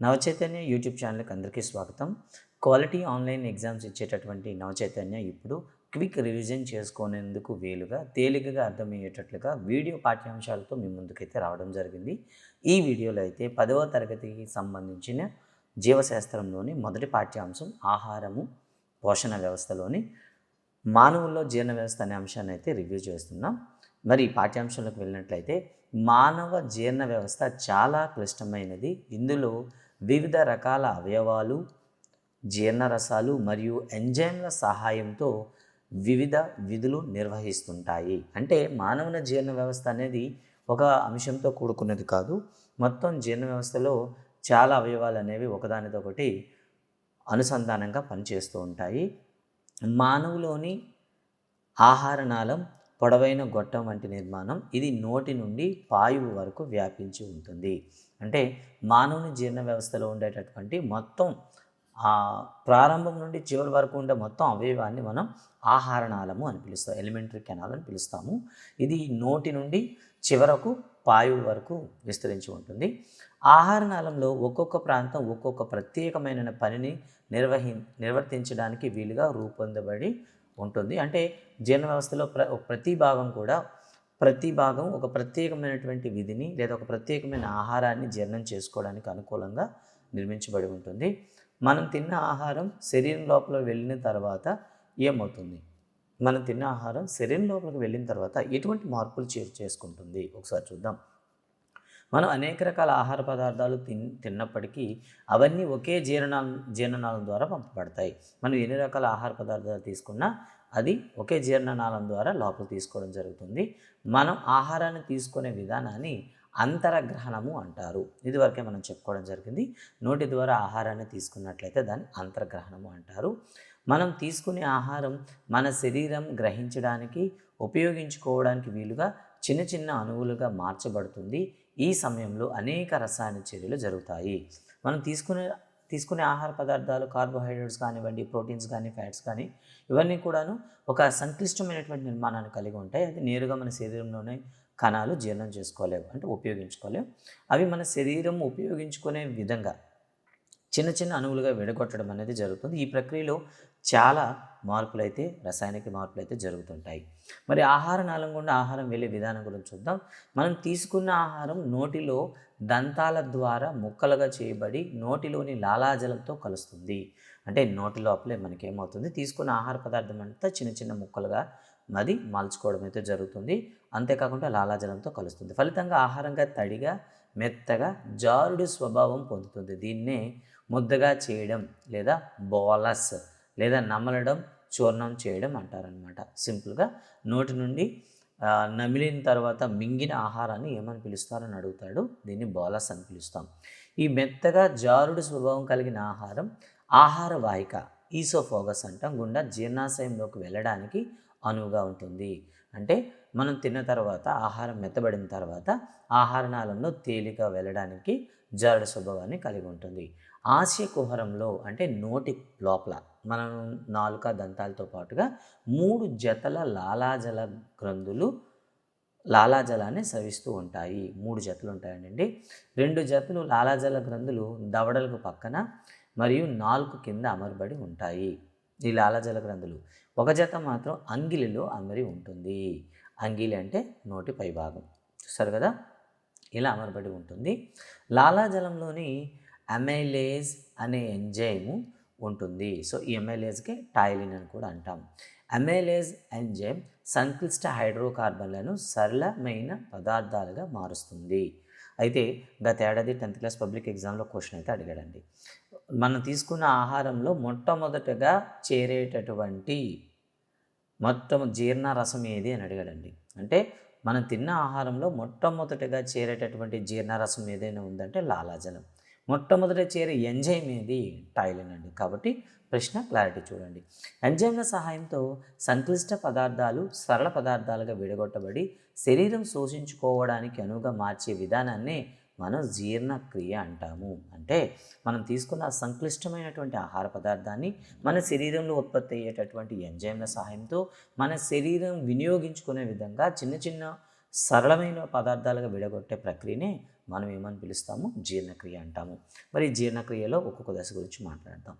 Navachaitanya YouTube ఛానల్కి అందరికీ స్వాగతం. క్వాలిటీ ఆన్లైన్ ఎగ్జామ్స్ ఇచ్చేటటువంటి నవచైతన్య ఇప్పుడు క్విక్ రివిజన్ చేసుకునేందుకు వీలుగా తేలికగా అర్థమయ్యేటట్లుగా వీడియో పాఠ్యాంశాలతో మీ ముందుకైతే రావడం జరిగింది. ఈ వీడియోలో అయితే పదవ తరగతికి సంబంధించిన జీవశాస్త్రంలోని మొదటి పాఠ్యాంశం ఆహారము పోషణ వ్యవస్థలోని మానవుల్లో జీర్ణ వ్యవస్థ అనే అంశాన్ని అయితే రివ్యూ చేస్తున్నాం. మరి ఈ పాఠ్యాంశంలోకి వెళ్ళినట్లయితే మానవ జీర్ణ వ్యవస్థ చాలా క్లిష్టమైనది. ఇందులో వివిధ రకాల అవయవాలు జీర్ణరసాలు మరియు ఎంజైమ్ల సహాయంతో వివిధ విధులు నిర్వహిస్తుంటాయి. అంటే మానవుల జీర్ణ వ్యవస్థ అనేది ఒక అంశంతో కూడుకున్నది కాదు. మొత్తం జీర్ణ వ్యవస్థలో చాలా అవయవాలు అనేవి ఒకదానితో ఒకటి అనుసంధానంగా పనిచేస్తూ ఉంటాయి. మానవులోని ఆహార నాళం పొడవైన గొట్టం వంటి నిర్మాణం ఇది నోటి నుండి పాయువు వరకు వ్యాపించి ఉంటుంది. అంటే మానవుని జీర్ణ వ్యవస్థలో ఉండేటటువంటి మొత్తం ఆ ప్రారంభం నుండి చివరి వరకు ఉండే మొత్తం అవయవాన్ని మనం ఆహార నాళము అని పిలుస్తాం ఎలిమెంటరీ కెనాల్ అని పిలుస్తాము. ఇది నోటి నుండి చివరకు పాయువు వరకు విస్తరించి ఉంటుంది. ఆహారనాళంలో ఒక్కొక్క ప్రాంతం ఒక్కొక్క ప్రత్యేకమైన పనిని నిర్వహి నిర్వర్తించడానికి వీలుగా రూపొందబడి ఉంటుంది. అంటే జీర్ణ వ్యవస్థలో ప్ర ప్రతి భాగం కూడా ప్రతి భాగం ఒక ప్రత్యేకమైనటువంటి విధిని లేదా ఒక ప్రత్యేకమైన ఆహారాన్ని జీర్ణం చేసుకోవడానికి అనుకూలంగా నిర్మించబడి ఉంటుంది. మనం తిన్న ఆహారం శరీరం లోపల వెళ్ళిన తర్వాత ఏమవుతుంది? మనం తిన్న ఆహారం శరీరం లోపలికి వెళ్ళిన తర్వాత ఎటువంటి మార్పులు చేసుకుంటుంది? ఒకసారి చూద్దాం. మనం అనేక రకాల ఆహార పదార్థాలు తిన్ తిన్నప్పటికీ అవన్నీ ఒకే జీర్ణ జీర్ణనాళం ద్వారా పంపబడతాయి. మనం ఎన్ని రకాల ఆహార పదార్థాలు తీసుకున్నా అది ఒకే జీర్ణనాళం ద్వారా లోపల తీసుకోవడం జరుగుతుంది. మనం ఆహారాన్ని తీసుకునే విధానాన్ని అంతరగ్రహణము అంటారు. ఇదివరకే మనం చెప్పుకోవడం జరిగింది. నోటి ద్వారా ఆహారాన్ని తీసుకున్నట్లయితే దాన్ని అంతర్గ్రహణము అంటారు. మనం తీసుకునే ఆహారం మన శరీరం గ్రహించడానికి ఉపయోగించుకోవడానికి వీలుగా చిన్న చిన్న అణువులుగా మార్చబడుతుంది. ఈ సమయంలో అనేక రసాయన చర్యలు జరుగుతాయి. మనం తీసుకునే తీసుకునే ఆహార పదార్థాలు కార్బోహైడ్రేట్స్ కానివ్వండి ప్రోటీన్స్ కానీ ఫ్యాట్స్ కానీ ఇవన్నీ కూడాను ఒక సంక్లిష్టమైనటువంటి నిర్మాణాన్ని కలిగి ఉంటాయి. అది నేరుగా మన శరీరంలోనే కణాలు జీర్ణం చేసుకోలేవు అంటే ఉపయోగించుకోలేవు. అవి మన శరీరం ఉపయోగించుకునే విధంగా చిన్న చిన్న అణువులుగా విడగొట్టడం అనేది జరుగుతుంది. ఈ ప్రక్రియలో చాలా మార్పులు అయితే రసాయనిక మార్పులు అయితే జరుగుతుంటాయి. మరి ఆహార నాళం గుండా ఆహారం వెళ్ళే విధానం గురించి చూద్దాం. మనం తీసుకున్న ఆహారం నోటిలో దంతాల ద్వారా ముక్కలుగా చేయబడి నోటిలోని లాలాజలంతో కలుస్తుంది. అంటే నోటి లోపలే మనకేమవుతుంది? తీసుకున్న ఆహార పదార్థం అంతా చిన్న చిన్న ముక్కలుగా మది మలుచుకోవడం అయితే జరుగుతుంది. అంతేకాకుండా లాలాజలంతో కలుస్తుంది. ఫలితంగా ఆహారంగా తడిగా మెత్తగా జారుడు స్వభావం పొందుతుంది. దీన్నే ముద్దగా చేయడం లేదా బోలస్ లేదా నమలడం చూర్ణం చేయడం అంటారనమాట సింపుల్గా నోటి నుండి నమిలిన తర్వాత మింగిన ఆహారాన్ని ఏమని పిలుస్తారని అడుగుతాడు. దీన్ని బోలస్ అని పిలుస్తాం. ఈ మెత్తగా జారుడు స్వభావం కలిగిన ఆహారం ఆహార వాహిక ఈసోఫోగస్ అంటాం. గుండా జీర్ణాశయంలోకి వెళ్ళడానికి అనువుగా ఉంటుంది. అంటే మనం తిన్న తర్వాత ఆహారం మెత్తబడిన తర్వాత ఆహార నాళంలో తేలిక వెళ్ళడానికి జారుడు స్వభావాన్ని కలిగి ఉంటుంది. ఆశయ కుహరంలో అంటే నోటి లోపల మనం నాలుక దంతాలతో పాటుగా మూడు జతల లాలాజల గ్రంథులు లాలాజలాన్ని సవిస్తూ ఉంటాయి. మూడు జతలు ఉంటాయండి. రెండు జతలు లాలాజల గ్రంథులు దవడలకు పక్కన మరియు నాలుగు కింద అమరబడి ఉంటాయి. ఈ లాలాజల గ్రంథులు ఒక జత మాత్రం అంగిలిలో అమరి ఉంటుంది. అంగిలి అంటే నోటి పైభాగం. చూస్తారు కదా? ఇలా అమరబడి ఉంటుంది. లాలాజలంలోని అమైలేజ్ అనే ఎంజైము ఉంటుంది. సో ఈ ఎమ్ఐలేజ్కి టైలిన్ అని కూడా అంటాం. అమైలేజ్ ఎంజైమ్ సంక్లిష్ట హైడ్రోకార్బన్లను సరళమైన పదార్థాలుగా మారుస్తుంది. అయితే గత ఏడాది టెన్త్ క్లాస్ పబ్లిక్ ఎగ్జామ్లో క్వశ్చన్ అయితే అడిగాడండి. మనం తీసుకున్న ఆహారంలో మొట్టమొదటగా చేరేటటువంటి మొత్తం జీర్ణ రసం ఏది అని అడిగాడండి. అంటే మనం తిన్న ఆహారంలో మొట్టమొదటిగా చేరేటటువంటి జీర్ణరసం ఏదైనా ఉందంటే లాలాజలం. మొట్టమొదట చేరే ఎంజైమ్ ఏది? టైలిన్ అండి. కాబట్టి ప్రశ్న క్లారిటీ చూడండి. ఎంజైమ్ల సహాయంతో సంక్లిష్ట పదార్థాలు సరళ పదార్థాలుగా విడగొట్టబడి శరీరం శోషించుకోవడానికి అనువుగా మార్చే విధానాన్ని మనం జీర్ణక్రియ అంటాము. అంటే మనం తీసుకున్న సంక్లిష్టమైనటువంటి ఆహార పదార్థాన్ని మన శరీరంలో ఉత్పత్తి అయ్యేటటువంటి ఎంజైమ్ల సహాయంతో మన శరీరం వినియోగించుకునే విధంగా చిన్న చిన్న సరళమైన పదార్థాలుగా విడగొట్టే ప్రక్రియనే మనం ఏమని పిలుస్తాము? జీర్ణక్రియ అంటాము. మరి జీర్ణక్రియలో ఒక్కొక్క దశ గురించి మాట్లాడదాం.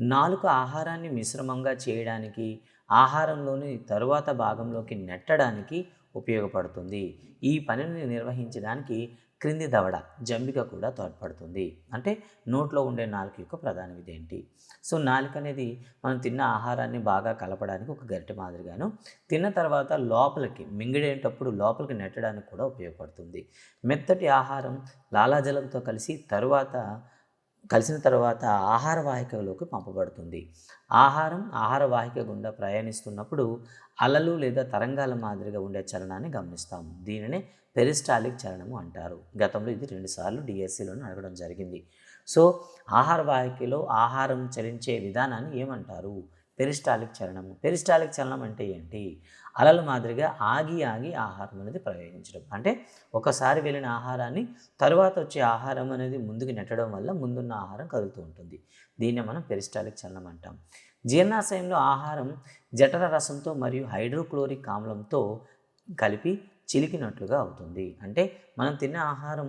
నాలుక ఆహారాన్ని మిశ్రమంగా చేయడానికి ఆహారంలోని తరువాత భాగంలోకి నెట్టడానికి ఉపయోగపడుతుంది. ఈ పనిని నిర్వహించడానికి క్రింది దవడ జంబిక కూడా తోడ్పడుతుంది. అంటే నోట్లో ఉండే నాలుక యొక్క ప్రధాన విధి ఏంటి? సో నాలుక అనేది మనం తిన్న ఆహారాన్ని బాగా కలపడానికి ఒక గరిటె మాదిరిగాను తిన్న తర్వాత లోపలికి మింగిడేటప్పుడు లోపలికి నెట్టడానికి కూడా ఉపయోగపడుతుంది. మెత్తటి ఆహారం లాలాజలంతో కలిసి తరువాత కలిసిన తర్వాత ఆహార వాహికలోకి పంపబడుతుంది. ఆహారం ఆహార వాహిక గుండా ప్రయాణిస్తున్నప్పుడు అలలు లేదా తరంగాల మాదిరిగా ఉండే చలనాన్ని గమనిస్తాము దీనినే పెరిస్టాలిక్ చలనము అంటారు. గతంలో ఇది రెండుసార్లు డిఎస్సిలోనే అడగడం జరిగింది. సో ఆహార వాహికలో ఆహారం చలించే విధానాన్ని ఏమంటారు? పెరిస్టాలిక్ చలనము. పెరిస్టాలిక్ చలనం అంటే ఏంటి? అలల మాదిరిగా ఆగి ఆగి ఆహారం అనేది ప్రయోగించడం. అంటే ఒకసారి వెళ్ళిన ఆహారాన్ని తరువాత వచ్చే ఆహారం అనేది ముందుకు నెట్టడం వల్ల ముందున్న ఆహారం కదులుతూ ఉంటుంది. దీన్ని మనం పెరిస్టాలిక్ చలనం అంటాం. జీర్ణాశయంలో ఆహారం జఠర రసంతో మరియు హైడ్రోక్లోరిక్ ఆమ్లంతో కలిపి చిలికినట్లుగా అవుతుంది. అంటే మనం తిన్న ఆహారం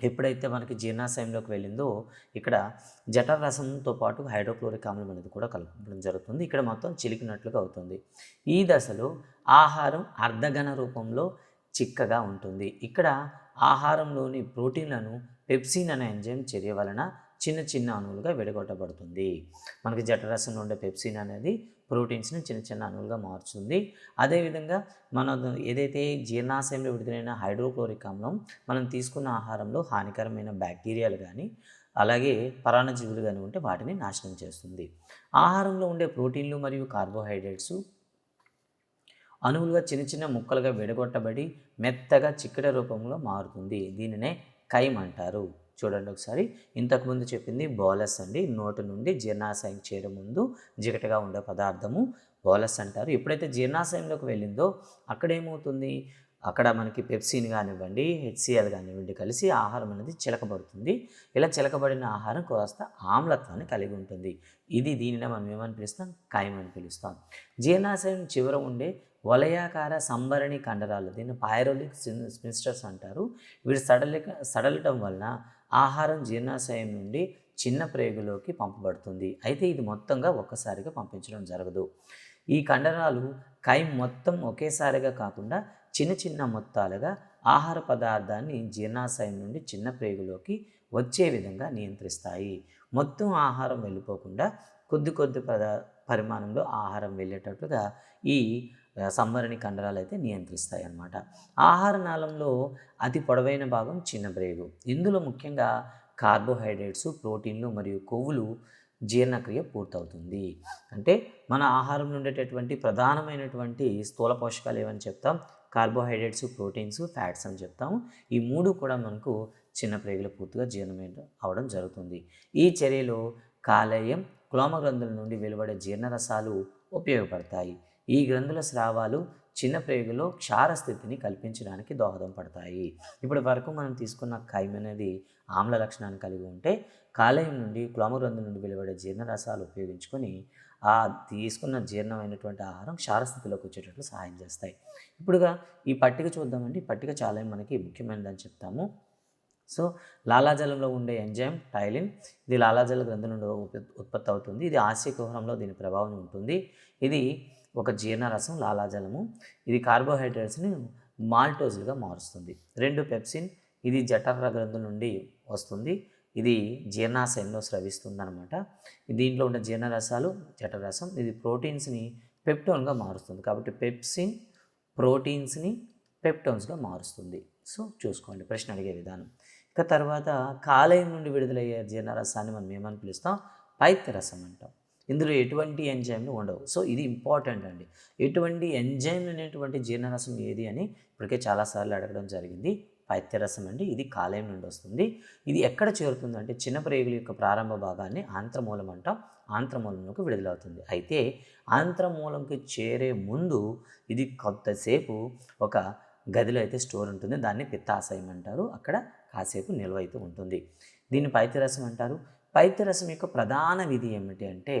ఎప్పుడైతే మనకి జీర్ణాశయంలోకి వెళ్ళిందో ఇక్కడ జఠర రసంతో పాటు హైడ్రోక్లోరిక్ ఆమ్లం అనేది కూడా కలపడం జరుగుతుంది. ఇక్కడ మొత్తం చిలికినట్లుగా అవుతుంది. ఈ దశలో ఆహారం అర్ధఘన రూపంలో చిక్కగా ఉంటుంది. ఇక్కడ ఆహారంలోని ప్రోటీన్లను పెప్సిన్ అనే ఎంజైమ్ చర్య వలన చిన్న చిన్న అణువులుగా విడగొట్టబడుతుంది. మనకి జఠరసంలో ఉండే పెప్సిన్ అనేది ప్రోటీన్స్ని చిన్న చిన్న అణువులుగా మార్చుతుంది. అదేవిధంగా మన ఏదైతే జీర్ణాశయంలో విడుదలైన హైడ్రోక్లోరిక్ ఆమ్లం మనం తీసుకున్న ఆహారంలో హానికరమైన బ్యాక్టీరియాలు కానీ అలాగే పరాణజీవులు కానీ ఉంటే వాటిని నాశనం చేస్తుంది. ఆహారంలో ఉండే ప్రోటీన్లు మరియు కార్బోహైడ్రేట్స్ అణువులుగా చిన్న చిన్న ముక్కలుగా విడగొట్టబడి మెత్తగా చిక్కట రూపంలో మారుతుంది. దీనినే కైమ్ అంటారు. చూడండి ఒకసారి. ఇంతకుముందు చెప్పింది బోలస్ అండి. నోటి నుండి జీర్ణాశయం చేరే ముందు జిగటగా ఉండే పదార్థము బోలస్ అంటారు. ఎప్పుడైతే జీర్ణాశయంలోకి వెళ్ళిందో అక్కడ ఏమవుతుంది? అక్కడ మనకి పెప్సిన్ కానివ్వండి హెచ్సిఎల్ కానివ్వండి కలిసి ఆహారం అనేది చిలకబడుతుంది. ఇలా చిలకబడిన ఆహారం కాస్త ఆమ్లత్వాన్ని కలిగి ఉంటుంది. ఇది దీనిని మనం ఏమని పిలుస్తాం? ఖాయం అని పిలుస్తాం. జీర్ణాశయం చివర ఉండే వలయాకార సంభరణి కండరాలు దీన్ని పైరోలిక్ స్పిన్స్టర్స్ అంటారు. వీరు సడలిక సడలటం వలన ఆహారం జీర్ణాశయం నుండి చిన్న ప్రేగులోకి పంపబడుతుంది. అయితే ఇది మొత్తంగా ఒక్కసారిగా పంపించడం జరగదు. ఈ కండరాలు కై మొత్తం ఒకేసారిగా కాకుండా చిన్న చిన్న మొత్తాలుగా ఆహార పదార్థాన్ని జీర్ణాశయం నుండి చిన్న ప్రేగులోకి వచ్చే విధంగా నియంత్రిస్తాయి. మొత్తం ఆహారం వెళ్ళిపోకుండా కొద్ది కొద్ది పద పరిమాణంలో ఆహారం వెళ్ళేటట్టుగా ఈ సంవరణి కండరాలు అయితే నియంత్రిస్తాయి అన్నమాట ఆహార నాళంలో అతి పొడవైన భాగం చిన్న బ్రేగు. ఇందులో ముఖ్యంగా కార్బోహైడ్రేట్స్ ప్రోటీన్లు మరియు కొవ్వులు జీర్ణక్రియ పూర్తవుతుంది. అంటే మన ఆహారంలో ఉండేటటువంటి ప్రధానమైనటువంటి స్థూల పోషకాలు ఏమని చెప్తాం? కార్బోహైడ్రేట్స్ ప్రోటీన్స్ ఫ్యాట్స్ అని చెప్తాము. ఈ మూడు కూడా మనకు చిన్న ప్రేగులు పూర్తిగా జీర్ణమైన అవడం జరుగుతుంది. ఈ చర్యలో కాలేయం క్లోమగ్రంథుల నుండి వెలువడే జీర్ణరసాలు ఉపయోగపడతాయి. ఈ గ్రంథుల స్రావాలు చిన్న ప్రేగులో క్షార స్థితిని కల్పించడానికి దోహదం పడతాయి. ఇప్పటి వరకు మనం తీసుకున్న ఖైమ్ అనేది ఆమ్ల లక్షణాన్ని కలిగి ఉంటే కాలేయం నుండి క్లోమగ్రంథం నుండి వెలువడే జీర్ణరసాలు ఉపయోగించుకొని ఆ తీసుకున్న జీర్ణమైనటువంటి ఆహారం క్షారస్థితిలోకి వచ్చేటట్లు సహాయం చేస్తాయి. ఇప్పుడుగా ఈ పట్టిక చూద్దామండి. ఈ పట్టిక చాలా మనకి ముఖ్యమైనదని చెప్తాము. సో లాలాజలంలో ఉండే ఎంజైమ్ టైలిన్ ఇది లాలాజల గ్రంథం నుండి ఉత్పత్తి అవుతుంది. ఇది ఆశయ కుహరంలో దీని ప్రభావం ఉంటుంది. ఇది ఒక జీర్ణరసం లాలాజలము. ఇది కార్బోహైడ్రేట్స్ని మాల్టోజులుగా మారుస్తుంది. రెండు పెప్సిన్ ఇది జఠర గ్రంథుల నుండి వస్తుంది. ఇది జీర్ణాశయంలో స్రవిస్తుంది అనమాట దీంట్లో ఉండే జీర్ణరసాలు జఠరసం ఇది ప్రోటీన్స్ని పెప్టోన్గా మారుస్తుంది. కాబట్టి పెప్సిన్ ప్రోటీన్స్ని పెప్టోన్స్గా మారుస్తుంది. సో చూసుకోండి ప్రశ్న అడిగే విధానం. ఇక తర్వాత కాలేయం నుండి విడుదలయ్యే జీర్ణరసాన్ని మనం ఏమని పిలుస్తాం? పైత్య రసం అంటాం. ఇందులో ఎటువంటి ఎంజైమ్లు ఉండవు. సో ఇది ఇంపార్టెంట్ అండి. ఎటువంటి ఎంజైమ్ అనేటువంటి జీర్ణరసం ఏది అని ఇప్పటికే చాలాసార్లు అడగడం జరిగింది. పైత్యరసం అండి. ఇది కాలేయం నుండి వస్తుంది. ఇది ఎక్కడ చేరుతుంది అంటే చిన్న ప్రేగుల యొక్క ప్రారంభ భాగాన్ని ఆంత్రమూలం అంటాం. ఆంత్రమూలంలోకి విడుదలవుతుంది. అయితే ఆంత్రమూలంకి చేరే ముందు ఇది కొంతసేపు ఒక గదిలో అయితే స్టోర్ ఉంటుంది. దాన్ని పిత్తాశయం అంటారు. అక్కడ కాసేపు నిల్వ అయితే ఉంటుంది. దీన్ని పైత్యరసం అంటారు. పైత్యరసం యొక్క ప్రధాన విధి ఏమిటి అంటే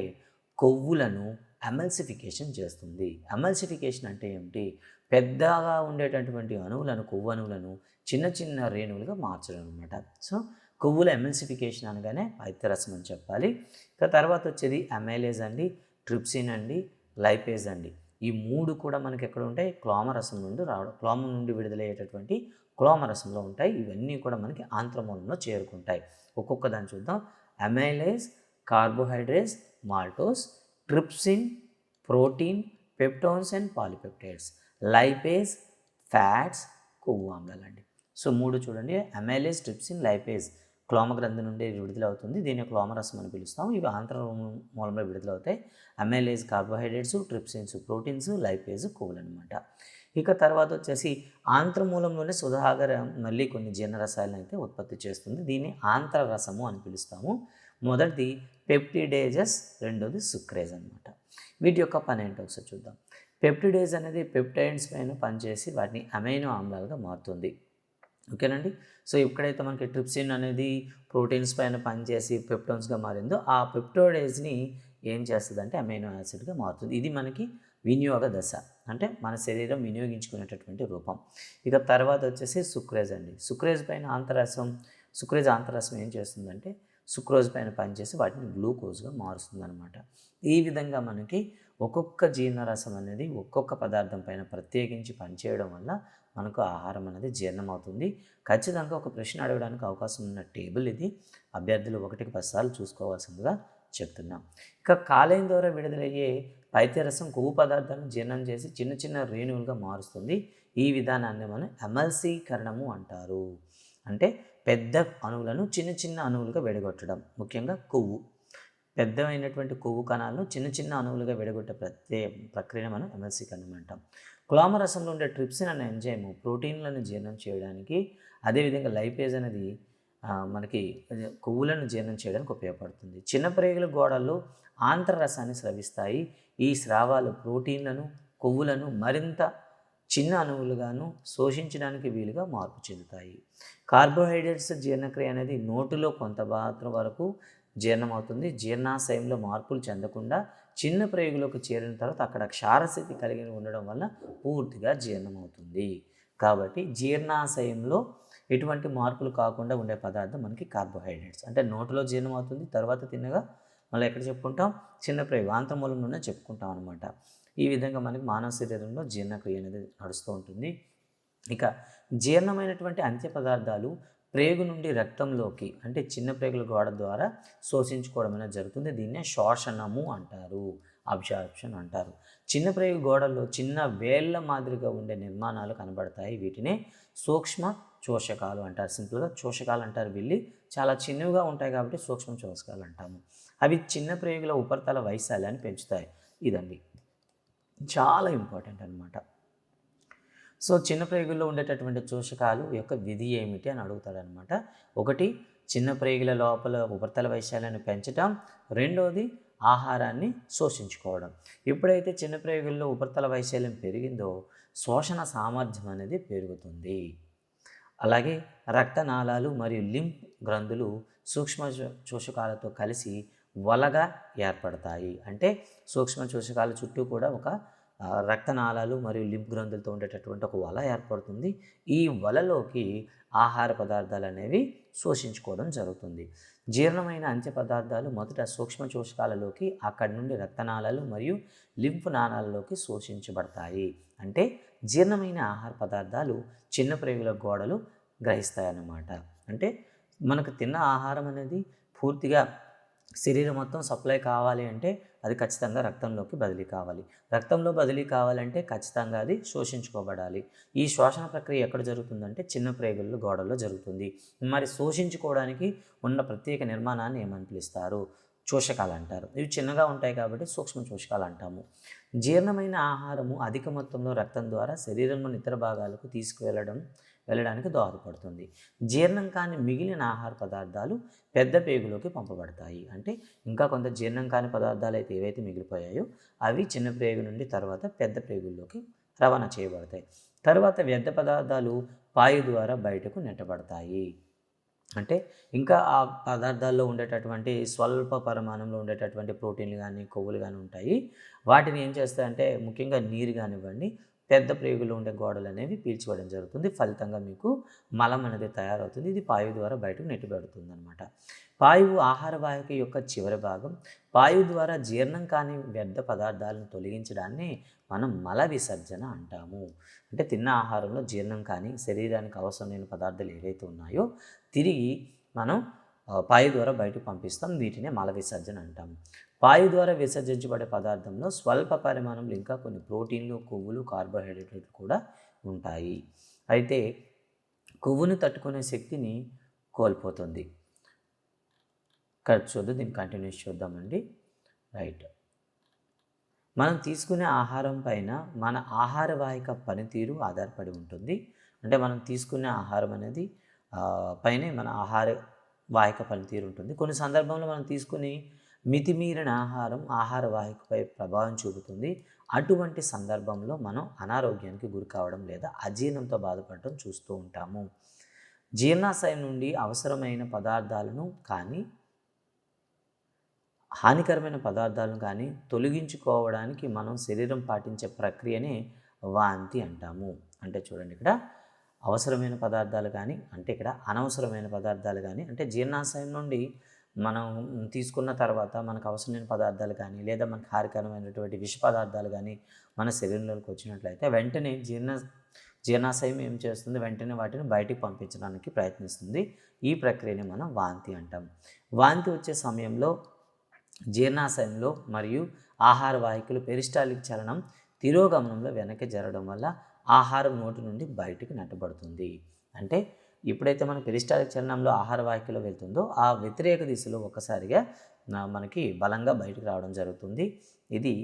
కొవ్వులను ఎమల్సిఫికేషన్ చేస్తుంది. ఎమల్సిఫికేషన్ అంటే ఏమిటి? పెద్దగా ఉండేటటువంటి అణువులను కొవ్వు అణువులను చిన్న చిన్న రేణువులుగా మార్చడం అనమాట సో కొవ్వుల ఎమల్సిఫికేషన్ అనగానే పైత్యరసం అని చెప్పాలి. ఇక తర్వాత వచ్చేది అమైలేజ్ అండి ట్రిప్సిన్ అండి లైపేజ్ అండి. ఈ మూడు కూడా మనకి ఎక్కడ ఉంటాయి? క్లోమరసం నుండి రావడం క్లోమం నుండి విడుదలయ్యేటటువంటి క్లోమరసంలో ఉంటాయి. ఇవన్నీ కూడా మనకి ఆంత్రమూలంలో చేరుకుంటాయి. ఒక్కొక్క దాన్ని చూద్దాం. Amylase carbohydrates maltose trypsin protein peptones and polypeptides lipase fats కొవ్వు ఆమ్లాలు అండి సో మూడు చూడండి. అమైలేజ్ ట్రిప్సిన్ లైపేజ్ క్లోమగ్రంథి నుండి విడుదలవుతుంది. దీన్ని క్లోమరసం అని పిలుస్తాం ఇవి ఆంధ్ర మూలంలో విడుదలవుతాయి. Amylase carbohydrates trypsins proteins lipase కొవ్వులు అనమాట ఇక తర్వాత వచ్చేసి ఆంత్రమూలంలోనే సుధాగర మళ్ళీ కొన్ని జీర్ణరసాయలను అయితే ఉత్పత్తి చేస్తుంది. దీన్ని ఆంత్రరసము అని పిలుస్తాము. మొదటిది పెప్టిడేజస్ రెండోది సుక్రేజ్ అనమాట వీటి యొక్క పని ఏంటో ఒకసారి చూద్దాం. పెప్టిడేజ్ అనేది పెప్టైడ్స్ పైన పనిచేసి వాటిని అమైనో ఆమ్లాలుగా మారుతుంది. ఓకేనండి? సో ఎక్కడైతే మనకి ట్రిప్సిన్ అనేది ప్రోటీన్స్ పైన పనిచేసి పెప్టోన్స్గా మారిందో ఆ పెప్టోడేజ్ని ఏం చేస్తుంది అంటే అమైనో యాసిడ్గా మారుతుంది. ఇది మనకి వినియోగ దశ. అంటే మన శరీరం వినియోగించుకునేటటువంటి రూపం. ఇక తర్వాత వచ్చేసి సుక్రేజ్ అండి. సుక్రేజ్ పైన ఆంతరసం సుక్రేజ్ ఆంతరసం ఏం చేస్తుందంటే సుక్రోజ్ పైన పనిచేసి వాటిని గ్లూకోజ్గా మారుస్తుంది అనమాట ఈ విధంగా మనకి ఒక్కొక్క జీర్ణరసం అనేది ఒక్కొక్క పదార్థం పైన ప్రత్యేకించి పనిచేయడం వల్ల మనకు ఆహారం అనేది జీర్ణమవుతుంది. ఖచ్చితంగా ఒక ప్రశ్న అడగడానికి అవకాశం ఉన్న టేబుల్ ఇది. అభ్యర్థులు ఒకటికి పదిసార్లు చూసుకోవాల్సిందిగా చెప్తున్నాం. ఇక కాలేయం ద్వారా విడుదలయ్యే పైత్యరసం కొవ్వు పదార్థాలను జీర్ణం చేసి చిన్న చిన్న రేణువులుగా మారుస్తుంది. ఈ విధానాన్ని మనం ఎమల్సీకరణము అంటారు. అంటే పెద్ద అణువులను చిన్న చిన్న అణువులుగా విడగొట్టడం ముఖ్యంగా కొవ్వు. పెద్దమైనటువంటి కొవ్వు కణాలను చిన్న చిన్న అణువులుగా విడగొట్టే ప్రత్యే ప్రక్రియను మనం ఎమల్సీకరణం అంటాం. క్లోమరసంలో ఉండే ట్రిప్సిన్ అనే ఎంజైము ప్రోటీన్లను జీర్ణం చేయడానికి అదేవిధంగా లైపేజ్ అనేది మనకి కొవ్వులను జీర్ణం చేయడానికి ఉపయోగపడుతుంది. చిన్న ప్రేగుల గోడల్లో ఆంత్రరసాన్ని స్రవిస్తాయి. ఈ స్రావాలు ప్రోటీన్లను కొవ్వులను మరింత చిన్న అణువులుగాను శోషించడానికి వీలుగా మార్పు చెందుతాయి. కార్బోహైడ్రేట్స్ జీర్ణక్రియ అనేది నోటిలో కొంత మాత్రం వరకు జీర్ణమవుతుంది. జీర్ణాశయంలో మార్పులు చెందకుండా చిన్న ప్రేగులోకి చేరిన తర్వాత అక్కడ క్షారస్థితి కలిగి ఉండడం వల్ల పూర్తిగా జీర్ణమవుతుంది. కాబట్టి జీర్ణాశయంలో ఎటువంటి మార్పులు కాకుండా ఉండే పదార్థం మనకి కార్బోహైడ్రేట్స్. అంటే నోటిలో జీర్ణమవుతుంది తర్వాత తిన్నగా మళ్ళీ ఎక్కడ చెప్పుకుంటాం? చిన్న ప్రేగు ఆంతమూలంలోనే చెప్పుకుంటాం అనమాట ఈ విధంగా మనకి మానవ శరీరంలో జీర్ణక్రియ అనేది నడుస్తూ ఉంటుంది. ఇక జీర్ణమైనటువంటి అంత్య పదార్థాలు ప్రేగు నుండి రక్తంలోకి అంటే చిన్న ప్రేగుల గోడ ద్వారా శోషించుకోవడం అనేది జరుగుతుంది. దీన్నే శోషణము అంటారు అబ్జార్ప్షన్ అంటారు. చిన్న ప్రేగు గోడల్లో చిన్న వేళ్ళ మాదిరిగా ఉండే నిర్మాణాలు కనబడతాయి. వీటినే సూక్ష్మ చోషకాలు అంటారు. సింపుల్గా చోషకాలు అంటారు వెళ్ళి. చాలా చిన్నవిగా ఉంటాయి కాబట్టి సూక్ష్మ చోషకాలు అంటాము. అవి చిన్న ప్రేగుల ఉపరితల వైశాల్యాన్ని పెంచుతాయి. ఇదండి. చాలా ఇంపార్టెంట్ అనమాట సో చిన్న ప్రేగుల్లో ఉండేటటువంటి చోషకాలు యొక్క విధి ఏమిటి అని అడుగుతాడనమాట ఒకటి చిన్న ప్రేగుల లోపల ఉపరితల వైశాల్యాన్ని పెంచటం. రెండోది ఆహారాన్ని శోషించుకోవడం. ఎప్పుడైతే చిన్న ప్రేగుల్లో ఉపరితల వైశాల్యం పెరిగిందో శోషణ సామర్థ్యం అనేది పెరుగుతుంది. అలాగే రక్తనాళాలు మరియు లింప్ గ్రంథులు సూక్ష్మ చోషకాలతో కలిసి వలగా ఏర్పడతాయి. అంటే సూక్ష్మ చోషకాల చుట్టూ కూడా ఒక రక్తనాళాలు మరియు లింప్ గ్రంథులతో ఉండేటటువంటి ఒక వల ఏర్పడుతుంది. ఈ వలలోకి ఆహార పదార్థాలు అనేవి శోషించుకోవడం జరుగుతుంది. జీర్ణమైన అంత్య పదార్థాలు మొదట సూక్ష్మ చోషకాలలోకి అక్కడి నుండి రక్తనాళాలు మరియు లింపు నాళాలలోకి శోషించబడతాయి. అంటే జీర్ణమైన ఆహార పదార్థాలు చిన్న ప్రేగుల గోడలు గ్రహిస్తాయన్నమాట. అంటే మనకు తిన్న ఆహారం అనేది పూర్తిగా శరీరం మొత్తం సప్లై కావాలి అంటే అది ఖచ్చితంగా రక్తంలోకి బదిలీ కావాలి. రక్తంలో బదిలీ కావాలంటే ఖచ్చితంగా అది శోషించుకోబడాలి. ఈ శోషణ ప్రక్రియ ఎక్కడ జరుగుతుందంటే చిన్న ప్రేగుల్లో గోడల్లో జరుగుతుంది. మరి శోషించుకోవడానికి ఉన్న ప్రత్యేక నిర్మాణాన్ని ఏమని పిలుస్తారు? చోషకాలు అంటారు. ఇవి చిన్నగా ఉంటాయి కాబట్టి సూక్ష్మ చోషకాలు అంటాము. జీర్ణమైన ఆహారము అధిక మొత్తంలో రక్తం ద్వారా శరీరంలోని ఇతర భాగాలకు తీసుకువెళ్ళడం వెళ్ళడానికి దోహదపడుతుంది జీర్ణం కాని మిగిలిన ఆహార పదార్థాలు పెద్ద పేగులోకి పంపబడతాయి. అంటే ఇంకా కొంత జీర్ణం కాని పదార్థాలు అయితే ఏవైతే మిగిలిపోయాయో అవి చిన్న ప్రేగు నుండి తర్వాత పెద్ద ప్రేగుల్లోకి రవాణా చేయబడతాయి. తర్వాత వ్యర్థ పదార్థాలు పాయు ద్వారా బయటకు నెట్టబడతాయి. అంటే ఇంకా ఆ పదార్థాల్లో ఉండేటటువంటి స్వల్ప పరిమాణంలో ఉండేటటువంటి ప్రోటీన్లు కానీ కొవ్వులు కానీ ఉంటాయి. వాటిని ఏం చేస్తాయంటే ముఖ్యంగా నీరు కానివ్వండి పెద్ద ప్రేగులు ఉండే గోడలు అనేవి పీల్చుకోవడం జరుగుతుంది. ఫలితంగా మీకు మలం అనేది తయారవుతుంది. ఇది పాయువు ద్వారా బయటకు నెట్టిబెడుతుంది అనమాట పాయువు ఆహార వాహిక యొక్క చివరి భాగం. పాయువు ద్వారా జీర్ణం కాని వ్యర్థ పదార్థాలను తొలగించడాన్ని మనం మల విసర్జన అంటాము. అంటే తిన్న ఆహారంలో జీర్ణం కానీ శరీరానికి అవసరం లేని పదార్థాలు ఏవైతే ఉన్నాయో తిరిగి మనం పాయు ద్వారా బయటకు పంపిస్తాం. వీటినే మల విసర్జన అంటాము పాయు ద్వారా విసర్జించబడే పదార్థంలో స్వల్ప పరిమాణంలో ఇంకా కొన్ని ప్రోటీన్లు కొవ్వులు కార్బోహైడ్రేట్లు కూడా ఉంటాయి. అయితే కొవ్వును తట్టుకునే శక్తిని కోల్పోతుంది. కరెక్ట్ చూద్దాం దీన్ని కంటిన్యూస్ చూద్దామండి. రైట్ మనం తీసుకునే ఆహారం పైన మన ఆహార వాహిక పనితీరు ఆధారపడి ఉంటుంది. అంటే మనం తీసుకునే ఆహారం అనేది పైనే మన ఆహార వాహిక పనితీరు ఉంటుంది. కొన్ని సందర్భంలో మనం తీసుకుని మితిమీరిన ఆహారం ఆహార వాహికపై ప్రభావం చూపుతుంది. అటువంటి సందర్భంలో మనం అనారోగ్యానికి గురి కావడం లేదా అజీర్ణంతో బాధపడటం చూస్తూ ఉంటాము. జీర్ణాశయం నుండి అవసరమైన పదార్థాలను కానీ హానికరమైన పదార్థాలను కానీ తొలగించుకోవడానికి మనం శరీరం పాటించే ప్రక్రియనే వాంతి అంటాము. అంటే చూడండి ఇక్కడ అవసరమైన పదార్థాలు కానీ అంటే ఇక్కడ అనవసరమైన పదార్థాలు కానీ అంటే జీర్ణాశయం నుండి మనం తీసుకున్న తర్వాత మనకు అవసరమైన పదార్థాలు కానీ లేదా మనకు హానికరమైనటువంటి విష పదార్థాలు కానీ మన శరీరంలోకి వచ్చినట్లయితే వెంటనే జీర్ణ జీర్ణాశయం ఏం చేస్తుంది? వెంటనే వాటిని బయటికి పంపించడానికి ప్రయత్నిస్తుంది. ఈ ప్రక్రియని మనం వాంతి అంటాం. వాంతి వచ్చే సమయంలో జీర్ణాశయంలో మరియు ఆహార వాహికలు పెరిస్టాలిక్ చలనం తిరోగమనంలో వెనక్కి జరగడం వల్ల ఆహారం నోటి నుండి బయటికి నెట్టబడుతుంది. అంటే ఎప్పుడైతే మన పెరిస్టాలిక్ చలనంలో ఆహార వాహికలో వెళ్తుందో ఆ వ్యతిరేక దిశలో ఒక్కసారిగా మనకి బలంగా బయటకు రావడం జరుగుతుంది. ఇది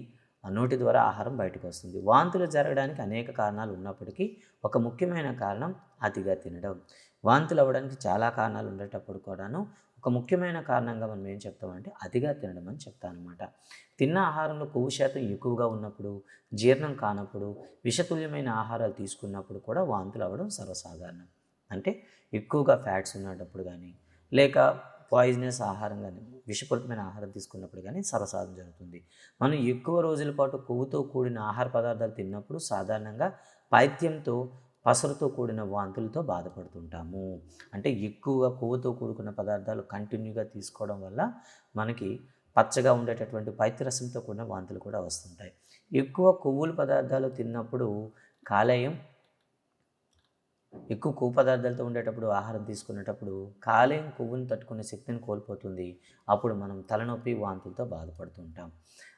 ఆ నోటి ద్వారా ఆహారం బయటకు వస్తుంది. వాంతులు జరగడానికి అనేక కారణాలు ఉన్నప్పటికీ ఒక ముఖ్యమైన కారణం అతిగా తినడం. వాంతులు అవ్వడానికి చాలా కారణాలు ఉండేటప్పుడు కూడాను ఒక ముఖ్యమైన కారణంగా మనం ఏం చెప్తామంటే అతిగా తినడం అని చెప్తానమాట. అనమాట తిన్న ఆహారంలో కొవ్వు శాతం ఎక్కువగా ఉన్నప్పుడు జీర్ణం కానప్పుడు విషతుల్యమైన ఆహారాలు తీసుకున్నప్పుడు కూడా వాంతులు అవ్వడం సర్వసాధారణం. అంటే ఎక్కువగా ఫ్యాట్స్ ఉన్నప్పుడు కానీ లేక పాయిజనస్ ఆహారం కానీ విషపూరితమైన ఆహారం తీసుకున్నప్పుడు కానీ సర్వసాధారణం జరుగుతుంది. మనం ఎక్కువ రోజుల పాటు కొవ్వుతో కూడిన ఆహార పదార్థాలు తిన్నప్పుడు సాధారణంగా పైత్యంతో పసరుతో కూడిన వాంతులతో బాధపడుతుంటాము. అంటే ఎక్కువగా కొవ్వుతో కూడుకున్న పదార్థాలు కంటిన్యూగా తీసుకోవడం వల్ల మనకి పచ్చగా ఉండేటటువంటి పైత్యరసంతో కూడిన వాంతులు కూడా వస్తుంటాయి. ఎక్కువ కొవ్వుల పదార్థాలు తిన్నప్పుడు కాలేయం ఎక్కువ కొవ్వు పదార్థాలతో ఉండేటప్పుడు ఆహారం తీసుకునేటప్పుడు కాలేయం కొవ్వుని తట్టుకునే శక్తిని కోల్పోతుంది. అప్పుడు మనం తలనొప్పి వాంతులతో బాధపడుతుంటాం.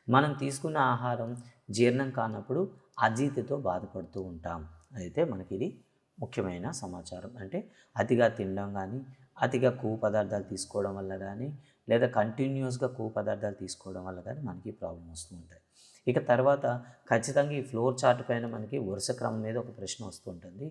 మనం తీసుకున్న ఆహారం జీర్ణం కానప్పుడు అజీతితో బాధపడుతూ ఉంటాం. అయితే మనకి ఇది ముఖ్యమైన సమాచారం. అంటే అతిగా తినడం కానీ అతిగా కొవ్వు పదార్థాలు తీసుకోవడం వల్ల కానీ లేదా కంటిన్యూస్గా కొవ్వు పదార్థాలు తీసుకోవడం వల్ల కానీ మనకి ప్రాబ్లం వస్తూ ఉంటాయి. ఇక తర్వాత ఖచ్చితంగా ఈ ఫ్లోర్ చార్ట్ పైన మనకి వరుస క్రమం మీద ఒక ప్రశ్న వస్తుంటుంది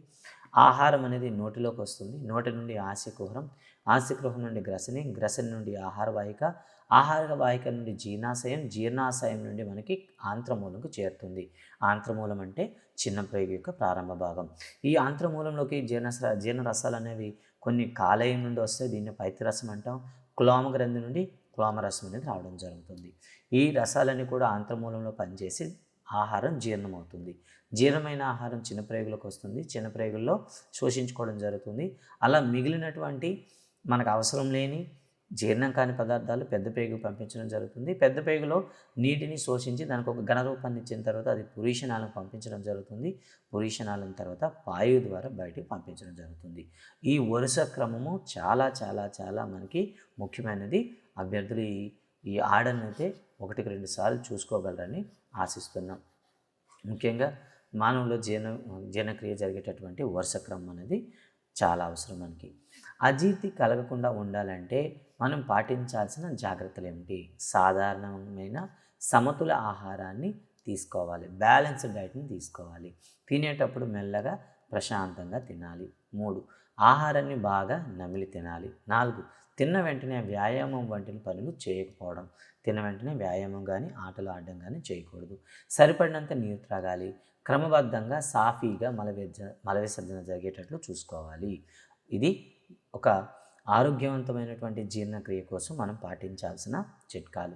ఆహారం అనేది నోటిలోకి వస్తుంది. నోటి నుండి ఆశకుహరం ఆశకుహరం నుండి గ్రసని గ్రసని నుండి ఆహార వాహిక ఆహార వాహిక నుండి జీర్ణాశయం జీర్ణాశయం నుండి మనకి ఆంత్రమూలంకు చేరుతుంది. ఆంత్రమూలం అంటే చిన్న ప్రేగు యొక్క ప్రారంభ భాగం. ఈ ఆంత్రమూలంలోకి జీర్ణ జీర్ణరసాలు అనేవి కొన్ని కాలేయం నుండి వస్తాయి. దీన్ని పైత్యరసం అంటాం. క్లోమ గ్రంథి నుండి క్లోమరసం అనేది రావడం జరుగుతుంది. ఈ రసాలన్నీ కూడా ఆంత్రమూలంలో పనిచేసి ఆహారం జీర్ణమవుతుంది. జీర్ణమైన ఆహారం చిన్న ప్రేగులకు వస్తుంది. చిన్న ప్రేగుల్లో శోషించుకోవడం జరుగుతుంది. అలా మిగిలినటువంటి మనకు అవసరం లేని జీర్ణం కాని పదార్థాలు పెద్ద పేగు పంపించడం జరుగుతుంది. పెద్ద పేగులో నీటిని శోషించి దానికి ఒక ఘనరూపాన్ని ఇచ్చిన తర్వాత అది పురీషనాలకు పంపించడం జరుగుతుంది. పురీషనాలం తర్వాత వాయువు ద్వారా బయటికి పంపించడం జరుగుతుంది. ఈ వరుస క్రమము చాలా చాలా చాలా మనకి ముఖ్యమైనది. అభ్యర్థులు ఈ ఆడనైతే అయితే ఒకటికి రెండు సార్లు చూసుకోగలరని ఆశిస్తున్నాం. ముఖ్యంగా మానవులో జీర్ణ జీర్ణక్రియ జరిగేటటువంటి వరుస క్రమం అనేది చాలా అవసరం మనకి. అజీర్తి కలగకుండా ఉండాలంటే మనం పాటించాల్సిన జాగ్రత్తలు ఏమిటి? సాధారణమైన సమతుల ఆహారాన్ని తీసుకోవాలి. బ్యాలెన్స్డ్ డైట్ని తీసుకోవాలి. తినేటప్పుడు మెల్లగా ప్రశాంతంగా తినాలి. మూడు ఆహారాన్ని బాగా నమిలి తినాలి. నాలుగు తిన్న వెంటనే వ్యాయామం వంటి పనులు చేయకపోవడం తిన్న వెంటనే వ్యాయామం కానీ ఆటలు ఆడడం కానీ చేయకూడదు. సరిపడినంత నీరు త్రాగాలి. క్రమబద్ధంగా సాఫీగా మల విసర్జన మల విసర్జన జరిగేటట్లు చూసుకోవాలి. ఇది ఒక ఆరోగ్యవంతమైనటువంటి జీర్ణక్రియ కోసం మనం పాటించాల్సిన చిట్కాలు.